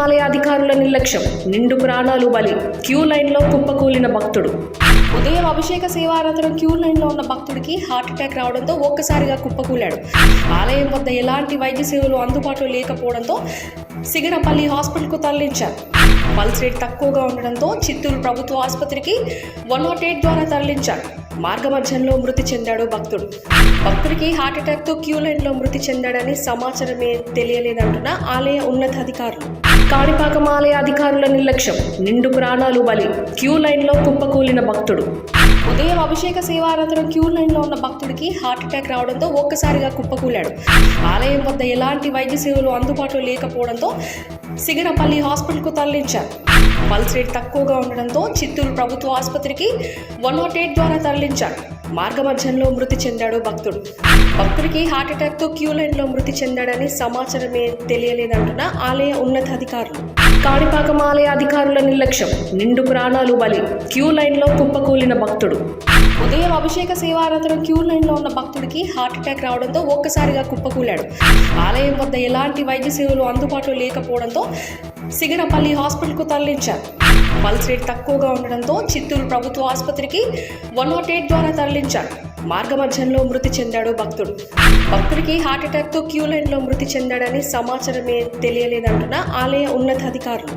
ఆలయ అధికారుల నిర్లక్ష్యం నిండు ప్రాణాలు బలి క్యూ లైన్లో కుప్పకూలిన భక్తుడు. ఉదయం అభిషేక సేవ క్యూ లైన్లో ఉన్న భక్తుడికి హార్ట్ అటాక్ రావడంతో ఒక్కసారిగా కుప్పకూలాడు. ఆలయం వద్ద ఎలాంటి వైద్య సేవలు అందుబాటులో లేకపోవడంతో సిగరపల్లి హాస్పిటల్కు తరలించారు. పల్స్ రేట్ తక్కువగా ఉండడంతో చిత్తూరు ప్రభుత్వ ఆసుపత్రికి వన్ నాట్ ఎయిట్ ద్వారా తరలించారు. మార్గమధ్యంలో మృతి చెందాడు భక్తుడు. భక్తుడికి హార్ట్ అటాక్తో క్యూ లైన్లో మృతి చెందాడని సమాచారమే తెలియలేదంటున్న ఆలయ ఉన్నతాధికారులు. కాణిపాకం ఆలయ అధికారుల నిర్లక్ష్యం నిండు ప్రాణాలు బలి క్యూ లైన్లో కుప్పకూలిన భక్తుడు. ఉదయం అభిషేక సేవ అనంతరం క్యూ లైన్లో ఉన్న భక్తుడికి హార్ట్ అటాక్ రావడంతో ఒక్కసారిగా కుప్పకూలాడు ఆలయం వద్ద ఎలాంటి వైద్య సేవలు అందుబాటులో లేకపోవడంతో సిగరపల్లి హాస్పిటల్కు తరలించారు. పల్స్ రేట్ తక్కువగా ఉండడంతో చిత్తూరు ప్రభుత్వ ఆసుపత్రికి వన్ నాట్ ఎయిట్ ద్వారా తరలించారు. మార్గమధ్యంలో మృతి చెందాడు భక్తుడు. భక్తుడికి హార్ట్ అటాక్తో క్యూ లైన్లో మృతి చెందాడని సమాచారమే తెలియలేదంటున్న ఆలయ ఉన్నతాధికారులు. కాణిపాకం ఆలయ అధికారుల నిర్లక్ష్యం నిండు ప్రాణాలు బలి క్యూ లైన్లో కుప్పకూలిన భక్తుడు. ఉదయం అభిషేక సేవ అనంతరం క్యూ లైన్లో ఉన్న భక్తుడికి హార్ట్ అటాక్ రావడంతో ఒక్కసారిగా కుప్పకూలాడు ఆలయం వద్ద ఎలాంటి వైద్య సేవలు అందుబాటులో లేకపోవడంతో సిగరపల్లి హాస్పిటల్కు తరలించారు. పల్స్ రేట్ తక్కువగా ఉండడంతో చిత్తూరు ప్రభుత్వ ఆసుపత్రికి వన్ నాట్ ఎయిట్ ద్వారా తరలించారు. మార్గమధ్యంలో మృతి చెందాడు భక్తుడు. భక్తుడికి హార్ట్ అటాక్తో క్యూ లైన్లో మృతి చెందాడని సమాచారమే తెలియలేదంటున్న ఆలయ ఉన్నతాధికారులు.